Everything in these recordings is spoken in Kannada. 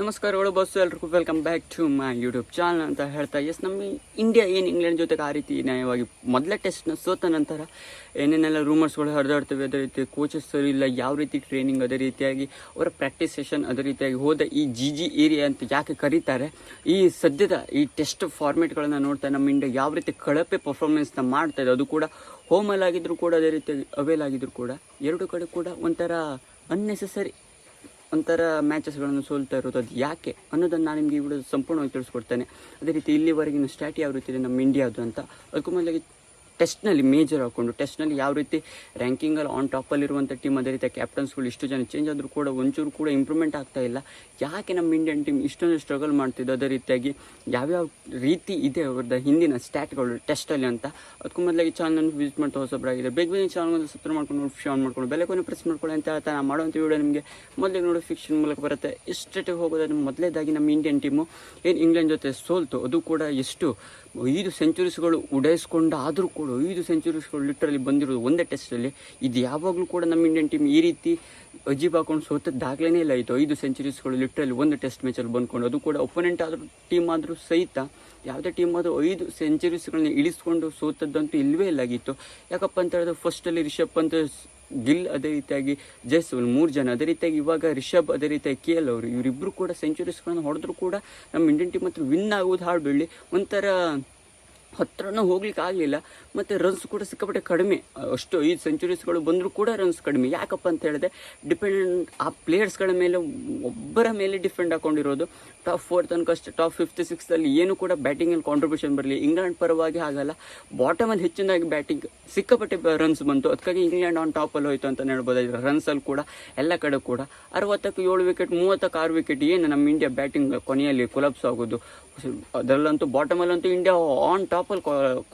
ನಮಸ್ಕಾರಗಳು ಬಸ್ಸು ಎಲ್ರಿಗೂ. Welcome back to my YouTube channel ಅಂತ ಹೇಳ್ತಾ ಎಸ್ ನಮ್ಮ ಇಂಡಿಯಾ ಏನು ಇಂಗ್ಲೆಂಡ್ ಜೊತೆಗೆ ಆ ರೀತಿ ನ್ಯಾಯವಾಗಿ ಮೊದಲ ಟೆಸ್ಟ್ನ ಸೋತ ನಂತರ ಏನೇನೆಲ್ಲ ರೂಮರ್ಸ್ಗಳು ಹರಿದಾಡ್ತವೆ, ಅದೇ ರೀತಿ ಕೋಚಸ್ ಇಲ್ಲ, ಯಾವ ರೀತಿ ಟ್ರೈನಿಂಗ್ ಅದೇ ರೀತಿಯಾಗಿ, ಅವರ ಪ್ರಾಕ್ಟೀಸ್ ಸೆಷನ್ ಅದೇ ರೀತಿಯಾಗಿ ಹೋದ ಈ ಜಿ ಜಿ ಏರಿಯಾ ಅಂತ ಯಾಕೆ ಕರೀತಾರೆ, ಈ ಸದ್ಯದ ಈ ಟೆಸ್ಟ್ ಫಾರ್ಮೇಟ್ಗಳನ್ನು ನೋಡ್ತಾ ನಮ್ಮ ಇಂಡಿಯಾ ಯಾವ ರೀತಿ ಕಳಪೆ ಪರ್ಫಾರ್ಮೆನ್ಸ್ನ ಮಾಡ್ತಾ ಇದೆ, ಅದು ಕೂಡ ಹೋಮಲ್ ಆಗಿದ್ದರೂ ಕೂಡ, ಅದೇ ರೀತಿಯಾಗಿ ಅವೇಲ್ ಆಗಿದ್ದರೂ ಕೂಡ, ಎರಡು ಕಡೆ ಕೂಡ ಒಂಥರ ಅನ್ನೆಸೆಸರಿ ಒಂಥರ ಮ್ಯಾಚಸ್ಗಳನ್ನು ಸೋಲ್ತಾ ಇರೋದು ಅದು ಯಾಕೆ? ಅನ್ನೋದನ್ನು ನಾನು ನಿಮಗೆ ಈ ವಿಡಿಯೋ ಸಂಪೂರ್ಣವಾಗಿ ತಿಳಿಸ್ಕೊಡ್ತೇನೆ. ಅದೇ ರೀತಿ ಇಲ್ಲಿವರೆಗಿನ ಸ್ಟ್ಯಾಟಿ ಯಾವ ರೀತಿ ಇದೆ ನಮ್ಮ ಇಂಡಿಯಾದು ಅಂತ. ಅದಕ್ಕೂ ಮೊದಲಾಗಿ ಟೆಸ್ಟ್ನಲ್ಲಿ ಮೇಜರ್ ಹಾಕೊಂಡು, ಟೆಸ್ಟ್ನಲ್ಲಿ ಯಾವ ರೀತಿ ರ್ಯಾಂಕಿಂಗಲ್ಲಿ ಆನ್ ಟಾಪಲ್ಲಿರುವಂಥ ಟೀಮ್ ಅದೇ ರೀತಿ ಕ್ಯಾಪ್ಟನ್ಸ್ಗಳು ಇಷ್ಟು ಜನ ಚೇಂಜ್ ಆದರೂ ಕೂಡ ಒಂಚೂರು ಕೂಡ ಇಂಪ್ರೂವ್ಮೆಂಟ್ ಆಗ್ತಾ ಇಲ್ಲ. ಯಾಕೆ ನಮ್ಮ ಇಂಡಿಯನ್ ಟೀಮ್ ಇಷ್ಟೊಂದು ಸ್ಟ್ರಗಲ್ ಮಾಡ್ತಿದ್ದು ಅದೇ ರೀತಿಯಾಗಿ ಯಾವ್ಯಾವ ರೀತಿ ಇದೆ ಅವ್ರದ್ದು ಹಿಂದಿನ ಸ್ಟ್ಯಾಟ್ಗಳು ಟೆಸ್ಟಲ್ಲಿ ಅಂತ. ಅದಕ್ಕೂ ಮೊದಲಾಗಿ ಚಾನಲ್ ವಿಸಿಟ್ ಮಾಡ್ತಾ ಹೊಸಬ್ರಾಗಿದೆ ಬೇಗ ಬೇಗ ಚಾನಲ್ ಒಂದು ಸಬ್ಸ್ಕ್ರೈಬ್ ಮಾಡ್ಕೊಂಡು ಆನ್ ಮಾಡ್ಕೊಂಡು ಬೆಲೆ ಪ್ರೆಸ್ ಮಾಡ್ಕೊಳ್ಳಿ ಅಂತ ಹೇಳ್ತಾ ನಾನು ಮಾಡುವಂಥ ವೀಡಿಯೋ ನಿಮಗೆ ಮೊದಲಿಗೆ ನೋಟಿಫಿಕೇಶನ್ ಮೂಲಕ ಬರುತ್ತೆ. ಎಷ್ಟೇ ಹೋಗೋದಾದ್ರೆ ಮೊದಲೇದಾಗಿ ನಮ್ಮ ಇಂಡಿಯನ್ ಟೀಮು ಏನು ಇಂಗ್ಲೆಂಡ್ ಜೊತೆ ಸೋಲ್ತು, ಅದು ಕೂಡ ಎಷ್ಟು ಐದು ಸೆಂಚುರೀಸ್ಗಳು ಉಡಾಯಿಸ್ಕೊಂಡು ಆದರೂ ಕೂಡ ಐದು ಸೆಂಚುರೀಸ್ಗಳು ಲಿಟ್ರಲ್ಲಿ ಬಂದಿರೋದು ಒಂದೇ ಟೆಸ್ಟಲ್ಲಿ ಇದು ಯಾವಾಗಲೂ ಕೂಡ ನಮ್ಮ ಇಂಡಿಯನ್ ಟೀಮ್ ಈ ರೀತಿ ಅಜೀಬ್ ಹಾಕೊಂಡು ಸೋತದ್ದಾಗಲೇ ಇಲ್ಲ. ಆಯಿತು ಐದು ಸೆಂಚುರೀಸ್ಗಳು ಲಿಟ್ರಲ್ಲಿ ಒಂದು ಟೆಸ್ಟ್ ಮ್ಯಾಚಲ್ಲಿ ಬಂದ್ಕೊಂಡು ಅದು ಕೂಡ ಒಪೊನೆಂಟ್ ಆದರೂ ಟೀಮ್ ಆದರೂ ಸಹಿತ, ಯಾವುದೇ ಟೀಮ್ ಆದರೂ ಐದು ಸೆಂಚುರೀಸ್ಗಳನ್ನ ಇಳಿಸ್ಕೊಂಡು ಸೋತದ್ದಂತೂ ಇಲ್ಲವೇ ಇಲ್ಲಾಗಿತ್ತು ಯಾಕಪ್ಪ ಅಂತ ಹೇಳಿದ್ರೆ ಫಸ್ಟಲ್ಲಿ ರಿಷಬ್ ಪಂತ್, ಗಿಲ್ ಅದೇ ರೀತಿಯಾಗಿ, ಜೈಸ್ವಾಲ್ ಮೂರು ಜನ ಅದೇ ರೀತಿಯಾಗಿ, ಇವಾಗ ರಿಷಬ್ ಅದೇ ರೀತಿಯಾಗಿ, ಕೆ ಎಲ್ ಅವರು ಇವರಿಬ್ಬರು ಕೂಡ ಸೆಂಚುರೀಸ್ಗಳನ್ನು ಹೊಡೆದ್ರು ಕೂಡ ನಮ್ಮ ಇಂಡಿಯನ್ ಟೀಮ್ ಹತ್ರ ವಿನ್ ಆಗೋದು ಹಾಡು ಒಂಥರ ಹತ್ರನೂ ಹೋಗ್ಲಿಕ್ಕೆ ಆಗಲಿಲ್ಲ. ಮತ್ತು ರನ್ಸ್ ಕೂಡ ಸಿಕ್ಕಾಪಟ್ಟೆ ಕಡಿಮೆ. ಅಷ್ಟು ಐದು ಸೆಂಚುರೀಸ್ಗಳು ಬಂದರೂ ಕೂಡ ರನ್ಸ್ ಕಡಿಮೆ. ಯಾಕಪ್ಪ ಅಂತ ಹೇಳಿದೆ ಡಿಪೆಂಡೆಂಟ್ ಆ ಪ್ಲೇಯರ್ಸ್ಗಳ ಮೇಲೆ ಒಬ್ಬರ ಮೇಲೆ ಡಿಪೆಂಡ್ ಹಾಕೊಂಡಿರೋದು. ಟಾಪ್ ಫೋರ್ ತನಕ ಅಷ್ಟೇ ಟಾಪ್ ಫಿಫ್ತ್ ಸಿಕ್ಸ್ತಲ್ಲಿ ಏನು ಕೂಡ ಬ್ಯಾಟಿಂಗಲ್ಲಿ ಕಾಂಟ್ರಿಬ್ಯೂಷನ್ ಬರಲಿ ಇಂಗ್ಲೆಂಡ್ ಪರವಾಗಿ ಆಗಲ್ಲ ಬಾಟಮಲ್ಲಿ ಹೆಚ್ಚಿನದಾಗಿ ಬ್ಯಾಟಿಂಗ್ ಸಿಕ್ಕಾಪಟ್ಟೆ ರನ್ಸ್ ಬಂತು. ಅದಕ್ಕಾಗಿ ಇಂಗ್ಲೆಂಡ್ ಆನ್ ಟಾಪಲ್ಲಿ ಹೋಯ್ತು ಅಂತ ಹೇಳ್ಬೋದಾಗಿದೆ. ರನ್ಸಲ್ಲಿ ಕೂಡ, ಎಲ್ಲ ಕಡೆ ಕೂಡ. ಅರವತ್ತಕ್ಕೆ ಏಳು ವಿಕೆಟ್ ಮೂವತ್ತಕ್ಕೆ ಆರು ವಿಕೆಟ್ ಏನು ನಮ್ಮ ಇಂಡಿಯಾ ಬ್ಯಾಟಿಂಗ್ ಕೊನೆಯಲ್ಲಿ ಕೊಲಾಪ್ಸ್ ಆಗೋದು. ಅದರಲ್ಲಂತೂ ಬಾಟಮಲ್ಲಂತೂ ಇಂಡಿಯಾ ಆನ್ ಟಾಪಲ್ಲಿ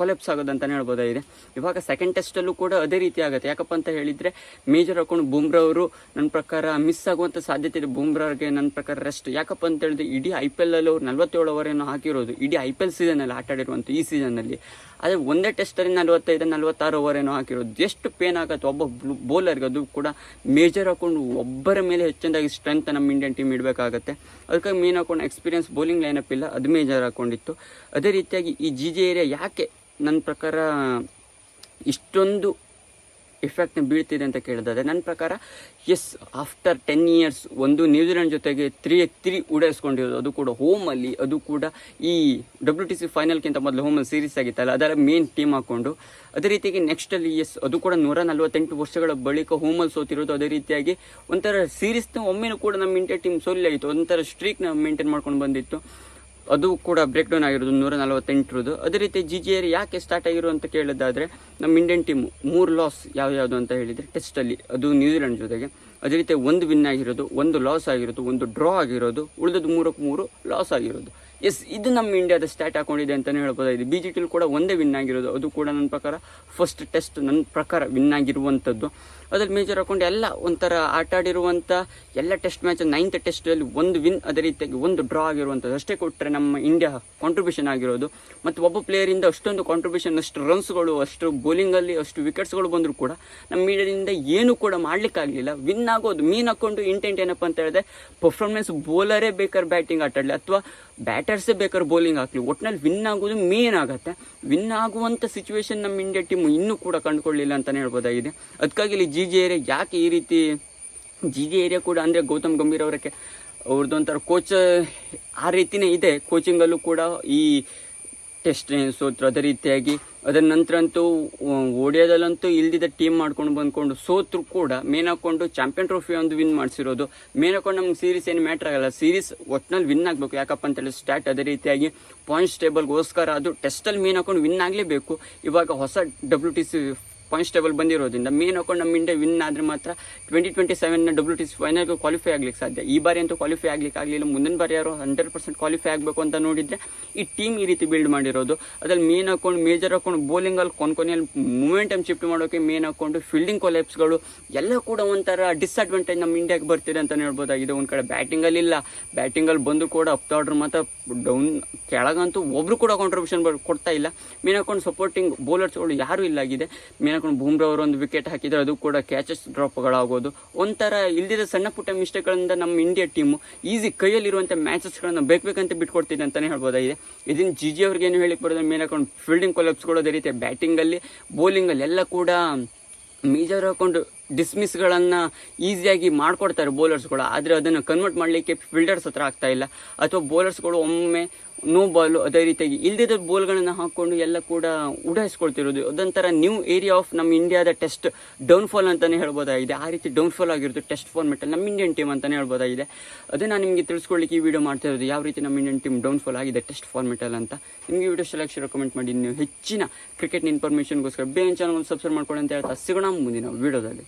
ಕೊಲೆಪ್ಸ್ ಆಗೋದು ಅಂತಲೇ ಹೇಳ್ಬೋದಾಗಿದೆ ಇವಾಗ ಸೆಕೆಂಡ್ ಟೆಸ್ಟಲ್ಲೂ ಕೂಡ ಅದೇ ರೀತಿ ಆಗುತ್ತೆ. ಯಾಕಪ್ಪ ಅಂತ ಹೇಳಿದರೆ ಮೇಜರ್ ಹಾಕೊಂಡು ಬುಮ್ರಾ ಅವರು ನನ್ನ ಪ್ರಕಾರ ಮಿಸ್ ಆಗುವಂಥ ಸಾಧ್ಯತೆ ಇದೆ. ಬುಮ್ರಾಗೆ ನನ್ನ ಪ್ರಕಾರ ರೆಸ್ಟ್ ಯಾಕಪ್ಪ ಅಂತ ಹೇಳಿದ್ರೆ, ಇಡೀ ಐ ಪಿ ಎಲ್ಲಲ್ಲಿ ಅವ್ರು ನಲ್ವತ್ತೇಳು ಏನೋ ಹಾಕಿರೋದು. ಇಡೀ ಐ ಪಿ ಎಲ್ ಸೀಸನಲ್ಲಿ ಆಟ ಆಡಿರುವಂಥ ಈ ಸೀಸನಲ್ಲಿ ಆದರೆ ಒಂದೇ ಟೆಸ್ಟಲ್ಲಿ ನಲ್ವತ್ತೈದು, ನಲ್ವತ್ತಾರು ಏನೋ ಹಾಕಿರೋದು. ಎಷ್ಟು ಪೇನ್ ಆಗುತ್ತೆ. ಒಬ್ಬ ಬೌಲರ್ಗೆ ಅದು ಕೂಡ ಮೇಜರ್ ಹಾಕೊಂಡು ಒಬ್ಬರ ಮೇಲೆ ಹೆಚ್ಚಿನದಾಗಿ ಸ್ಟ್ರೆಂತ್ ನಮ್ಮ ಇಂಡಿಯನ್ ಟೀಮ್ ಇಡಬೇಕಾಗತ್ತೆ. ಅದಕ್ಕಾಗಿ ಮೇನ್ ಹಾಕೊಂಡು ಎಕ್ಸ್ಪೀರಿಯನ್ಸ್ ಬೌಲಿಂಗ್ ಲೈನಪ್ ಇಲ್ಲ. ಅದು ಮೇಜರ್ ಹಾಕೊಂಡಿತ್ತು. ಅದೇ ರೀತಿಯಾಗಿ ಈ ಜಿ ಜಿ ಯಾಕೆ ನನ್ನ ಪ್ರಕಾರ ಇಷ್ಟೊಂದು ಇಫೆಕ್ಟ್ನ ಬೀಳ್ತಿದೆ ಅಂತ ಕೇಳಿದ್ರೆ ನನ್ನ ಪ್ರಕಾರ ಎಸ್ ಆಫ್ಟರ್ ಟೆನ್ ಇಯರ್ಸ್ ಒಂದು ನ್ಯೂಜಿಲೆಂಡ್ ಜೊತೆಗೆ ತ್ರೀ ತ್ರೀ ಉಡಾಯಿಸ್ಕೊಂಡಿರೋದು ಅದು ಕೂಡ ಹೋಮಲ್ಲಿ ಅದು ಕೂಡ ಈ ಡಬ್ಲ್ಯೂ ಟಿ ಸಿ ಫೈನಲ್ಗಿಂತ ಮೊದಲು ಹೋಮಲ್ಲಿ ಸೀರೀಸ್ ಆಗಿತ್ತಲ್ಲ, ಅದರ ಮೇನ್ ಟೀಮ್ ಹಾಕ್ಕೊಂಡು ಅದೇ ರೀತಿಯಾಗಿ ನೆಕ್ಸ್ಟಲ್ಲಿ ಎಸ್ ಅದು ಕೂಡ ನೂರ ನಲವತ್ತೆಂಟು ವರ್ಷಗಳ ಬಳಿಕ ಹೋಮಲ್ಲಿ ಸೋತಿರೋದು. ಅದೇ ರೀತಿಯಾಗಿ ಒಂಥರ ಸೀರೀಸ್ನ ಒಮ್ಮೆನೂ ಕೂಡ ನಮ್ಮ ಇಂಡಿಯಾ ಟೀಮ್ ಸೋಲಿಯಾಗಿತ್ತು ಒಂಥರ ಸ್ಟ್ರೀಕ್ನ ಮೇಂಟೈನ್ ಮಾಡ್ಕೊಂಡು ಬಂದಿತ್ತು. ಅದು ಕೂಡ ಬ್ರೇಕ್ ಡೌನ್ ಆಗಿರೋದು ನೂರ ನಲವತ್ತೆಂಟರದು ಅದೇ ರೀತಿ ಜಿ ಜಿ ಆರ್ ಯಾಕೆ ಸ್ಟಾರ್ಟ್ ಆಗಿರೋ ಅಂತ ಕೇಳೋದಾದರೆ, ನಮ್ಮ ಇಂಡಿಯನ್ ಟೀಮ್ ಮೂರು ಲಾಸ್ ಯಾವ್ಯಾವುದು ಅಂತ ಹೇಳಿದರೆ ಟೆಸ್ಟಲ್ಲಿ ಅದು ನ್ಯೂಜಿಲೆಂಡ್ ಜೊತೆಗೆ. ಅದೇ ರೀತಿ ಒಂದು ವಿನ್ ಆಗಿರೋದು, ಒಂದು ಲಾಸ್ ಆಗಿರೋದು, ಒಂದು ಡ್ರಾ ಆಗಿರೋದು, ಉಳಿದದ್ದು ಮೂರಕ್ಕೆ ಮೂರು ಲಾಸ್ ಆಗಿರೋದು. ಎಸ್ ಇದು ನಮ್ಮ ಇಂಡಿಯಾದ ಸ್ಟಾರ್ಟ್ ಹಾಕೊಂಡಿದೆ ಅಂತಲೇ ಹೇಳ್ಬೋದಾಗಿದೆ. ಬಿ ಜಿ ಟಿಲ್ ಕೂಡ ಒಂದೇ ವಿನ್ ಆಗಿರೋದು. ಅದು ಕೂಡ ನನ್ನ ಪ್ರಕಾರ ಫಸ್ಟ್ ಟೆಸ್ಟ್ ನನ್ನ ಪ್ರಕಾರ ವಿನ್ ಆಗಿರುವಂಥದ್ದು. ಅದ್ರಲ್ಲಿ ಮೇಜರ್ ಹಾಕೊಂಡು ಎಲ್ಲ ಒಂಥರ ಆಟ ಆಡಿರುವಂಥ ಎಲ್ಲ ಟೆಸ್ಟ್ ಮ್ಯಾಚ್ ನೈನ್ತ್ ಟೆಸ್ಟಲ್ಲಿ ಒಂದು ವಿನ್ ಅದೇ ರೀತಿಯಾಗಿ, ಒಂದು ಡ್ರಾ ಆಗಿರುವಂಥದ್ದು. ಅಷ್ಟೇ ಕೊಟ್ಟರೆ ನಮ್ಮ ಇಂಡಿಯಾ ಕಾಂಟ್ರಿಬ್ಯೂಷನ್ ಆಗಿರೋದು. ಮತ್ತು ಒಬ್ಬ ಪ್ಲೇಯರಿಂದ ಅಷ್ಟೊಂದು ಕಾಂಟ್ರಿಬ್ಯೂಷನ್ ಅಷ್ಟು ರನ್ಸ್ಗಳು ಅಷ್ಟು ಬೌಲಿಂಗಲ್ಲಿ ಅಷ್ಟು ವಿಕೆಟ್ಸ್ಗಳು ಬಂದರೂ ಕೂಡ ನಮ್ಮ ಮೀಡಿಯಾದಿಂದ ಏನು ಕೂಡ ಮಾಡಲಿಕ್ಕಾಗಲಿಲ್ಲ. ವಿನ್ ಆಗೋದು, ಮೀನ್ ಹಾಕೊಂಡು ಇಂಟೆಂಟ್ ಏನಪ್ಪ ಅಂತ ಹೇಳಿದ್ರೆ ಪರ್ಫಾರ್ಮೆನ್ಸ್ ಬೌಲರೇ ಬೇಕಾದ್ರೆ ಬ್ಯಾಟಿಂಗ್ ಆಟಾಡಲಿ ಅಥವಾ ಬ್ಯಾಟರ್ಸೇ ಬೇಕಾದ್ರೆ ಬೌಲಿಂಗ್ ಹಾಕಲಿ. ಒಟ್ಟಿನಲ್ಲಿ ವಿನ್ ಆಗೋದು ಮೇನ್ ಆಗುತ್ತೆ. ವಿನ್ ಆಗುವಂಥ ಸಿಚುವೇಶನ್ ನಮ್ಮ ಇಂಡಿಯಾ ಟೀಮ್ ಇನ್ನೂ ಕೂಡ ಕಂಡುಕೊಳ್ಳಿಲ್ಲ ಅಂತಲೇ ಹೇಳ್ಬೋದಾಗಿದೆ. ಅದಕ್ಕಾಗಿ ಇಲ್ಲಿ ಜಿ ಜಿ ಏರಿಯಾ ಯಾಕೆ ಈ ರೀತಿ ಜಿ ಜಿ ಏರಿಯಾ ಕೂಡ ಅಂದರೆ ಗೌತಮ್ ಗಂಭೀರ್ ಅವರಕ್ಕೆ ಅವ್ರದ್ದು ಒಂಥರ ಕೋಚ್ ಆ ರೀತಿನೇ ಇದೆ. ಕೋಚಿಂಗಲ್ಲೂ ಕೂಡ ಈ ಟೆಸ್ಟ್ ಸೋತರು ಅದೇ ರೀತಿಯಾಗಿ. ಅದರ ನಂತರ ಅಂತೂ ಓಡಿಯೋದಲ್ಲಂತೂ ಇಲ್ದಿದ್ದ ಟೀಮ್ ಮಾಡ್ಕೊಂಡು ಬಂದ್ಕೊಂಡು ಸೋತರು ಕೂಡ ಮೇನ್ ಹಾಕ್ಕೊಂಡು ಚಾಂಪಿಯನ್ ಟ್ರೋಫಿ ಒಂದು ವಿನ್ ಮಾಡಿಸಿರೋದು. ಮೇನ್ ಹಾಕೊಂಡು ನಮ್ಗೆ ಸೀರೀಸ್ ಏನು ಮ್ಯಾಟ್ರ್ ಆಗಲ್ಲ. ಸೀರೀಸ್ ಒಟ್ಟಿನಲ್ಲಿ ವಿನ್ ಆಗಬೇಕು. ಯಾಕಪ್ಪ ಅಂತೇಳಿ ಸ್ಟಾರ್ಟ್ ಅದೇ ರೀತಿಯಾಗಿ ಪಾಯಿಂಟ್ಸ್ ಟೇಬಲ್ಗೋಸ್ಕರ ಅದು ಟೆಸ್ಟಲ್ಲಿ ಮೇನ್ ಹಾಕೊಂಡು ವಿನ್ ಆಗಲೇಬೇಕು. ಇವಾಗ ಹೊಸ W T C points table ಬಂದಿರೋದ್ರಿಂದ ಮೇನ್ ಹಾಕೊಂಡು ನಮ್ಮ ಇಂಡಿಯಾ ವಿನ್ ಆದರೆ ಮಾತ್ರ ಟ್ವೆಂಟಿ ಟ್ವೆಂಟಿ ಸೆವೆನ್ನ ಡಬ್ಲ್ಯೂ ಟಿ ಫೈನಲ್ಗೆ ಕ್ವಾಲಿಫೈ ಆಗ್ಲಿಕ್ಕೆ ಸಾಧ್ಯ. ಈ ಬಾರಿ ಅಂತೂ ಕ್ವಾಲಿಫೈ ಆಗಲಿಕ್ಕೆ ಆಗಲಿಲ್ಲ. ಮುಂದಿನ ಬಾರಿ ಯಾರು ಹಂಡ್ರೆಡ್ ಪರ್ಸೆಂಟ್ ಕ್ವಾಲಿಫೈ ಆಗಬೇಕು ಅಂತ ನೋಡಿದರೆ ಈ ಟೀಮ್ ಈ ರೀತಿ ಬಿಲ್ಡ್ ಮಾಡಿರೋದು. ಅದ್ರಲ್ಲಿ ಮೇನ್ ಹಾಕೊಂಡು ಮೇಜರ್ ಹಾಕೊಂಡು ಬೌಲಿಂಗಲ್ಲಿ ಕೊನೆಯಲ್ಲಿ ಮೂಮೆಂಟಮ್ ಶಿಫ್ಟ್ ಮಾಡೋಕೆ ಮೇನ್ ಹಾಕೊಂಡು ಫೀಲ್ಡಿಂಗ್ ಕೊಲೆಪ್ಸ್ಗಳು ಎಲ್ಲ ಕೂಡ ಒಂಥರ ಡಿಸ್ಅಡ್ವಾಂಟೇಜ್ ನಮ್ಮ ಇಂಡಿಯಾಗೆ ಬರ್ತಿದೆ ಅಂತ ಹೇಳ್ಬೋದಾಗಿದೆ. ಒಂದು ಕಡೆ ಬ್ಯಾಟಿಂಗಲ್ಲಿ ಇಲ್ಲ. ಬ್ಯಾಟಿಂಗಲ್ಲಿ ಬಂದು ಕೂಡ ಅಪ್ ಆರ್ಡರ್ ಮಾತ್ರ ಡೌನ್ ಕೆಳಗಂತೂ ಒಬ್ರು ಕೂಡ ಕಾಂಟ್ರಿಬ್ಯೂಷನ್ ಕೊಡ್ತಾ ಇಲ್ಲ. ಮೀನಾಕೊಂಡು ಸಪೋರ್ಟಿಂಗ್ ಬೌಲರ್ಸ್ಗಳು ಯಾರೂ ಇಲ್ಲ ಆಗಿದೆ. ಮೇನ್ ಏನಾಕೊಂಡು ಬೂಮ್ರಾ ಅವರು ಒಂದು ವಿಕೆಟ್ ಹಾಕಿದ್ರೆ, ಅದು ಕೂಡ ಕ್ಯಾಚಸ್ ಡ್ರಾಪ್ಗಳಾಗೋದು ಒಂಥರ ಇಲ್ದಿದ ಸಣ್ಣ ಪುಟ್ಟ ಮಿಸ್ಟೇಕ್ಗಳಿಂದ ನಮ್ಮ ಇಂಡಿಯಾ ಟೀಮು ಈಸಿ ಕೈಯಲ್ಲಿರುವಂಥ ಮ್ಯಾಚಸ್ಗಳನ್ನು ಬೇಕು ಬೇಕಂತ ಬಿಟ್ಕೊಡ್ತಿದೆ ಅಂತಲೇ ಹೇಳ್ಬೋದಾಗಿದೆ. ಇದನ್ನು ಜಿ ಜಿ ಅವ್ರಿಗೆ ಏನು ಹೇಳಿಕ್ ಬರೋದು? ಮೀನಾಕೊಂಡು ಫೀಲ್ಡಿಂಗ್ ಕೊಲಪ್ಸ್ಗಳು ಅದೇ ರೀತಿ ಬ್ಯಾಟಿಂಗಲ್ಲಿ ಬೌಲಿಂಗಲ್ಲಿ ಎಲ್ಲ ಕೂಡ ಮೇಜರ್ ಹಾಕೊಂಡು ಡಿಸ್ಮಿಸ್ಗಳನ್ನು ಈಸಿಯಾಗಿ ಮಾಡ್ಕೊಡ್ತಾರೆ ಬೌಲರ್ಸ್ಗಳು ಆದರೆ ಅದನ್ನು ಕನ್ವರ್ಟ್ ಮಾಡಲಿಕ್ಕೆ ಫೀಲ್ಡರ್ಸ್ ಹತ್ರ ಆಗ್ತಾ ಇಲ್ಲ. ಅಥವಾ ಬೌಲರ್ಸ್ಗಳು ಒಮ್ಮೆ ನೋ ಬಾಲು ಅದೇ ರೀತಿಯಾಗಿ ಇಲ್ದಿದ್ದ ಬೋಲ್ಗಳನ್ನು ಹಾಕ್ಕೊಂಡು ಎಲ್ಲ ಕೂಡ ಉಡಾಯಿಸ್ಕೊಳ್ತಿರೋದು. ಅದೊಂಥರ ನ್ಯೂ ಏರಿಯಾ ಆಫ್ ನಮ್ಮ ಇಂಡಿಯಾದ ಟೆಸ್ಟ್ ಡೌನ್ಫಾಲ್ ಅಂತಲೇ ಹೇಳ್ಬೋದಾಗಿದೆ. ಆ ರೀತಿ ಡೌನ್ಫಾಲ್ ಆಗಿರೋದು ಟೆಸ್ಟ್ ಫಾರ್ಮೆಟಲ್ಲಿ ನಮ್ಮ ಇಂಡಿಯನ್ ಟೀಮ್ ಅಂತಲೇ ಹೇಳ್ಬೋದಾಗಿದೆ. ಅದೇ ನಾನು ನಿಮಗೆ ತಿಳಿಸ್ಕೊಳ್ಳಿಕ್ಕೆ ಈ ವಿಡಿಯೋ ಮಾಡ್ತಾ ಇರೋದು. ಯಾವ ರೀತಿ ನಮ್ಮ ಇಂಡಿಯನ್ ಟೀಮ್ ಡೌನ್ಫಾಲ್ ಆಗಿದೆ ಟೆಸ್ಟ್ ಫಾರ್ಮೆಟಲ್ಲಿ ಅಂತ. ನಿಮಗೆ ವಿಡಿಯೋ ಸೆಲೆಕ್ಷನ್ ರೆಕಮೆಂಡ್ ಮಾಡಿ. ನೀವು ಹೆಚ್ಚಿನ ಕ್ರಿಕೆಟ್ ಇನ್ಫಾರ್ಮೇಷನ್ಗೋಸ್ಕರ ಬೇರೆ ಚಾನಲ್ ಸಬ್ಸ್ಕ್ರೈಬ್ ಮಾಡ್ಕೊಳ್ಳಿ ಅಂತ ಹೇಳ್ತಾ ಸಿಗೋಣ ಮುಂದಿನ ವಿಡಿಯೋದಲ್ಲಿ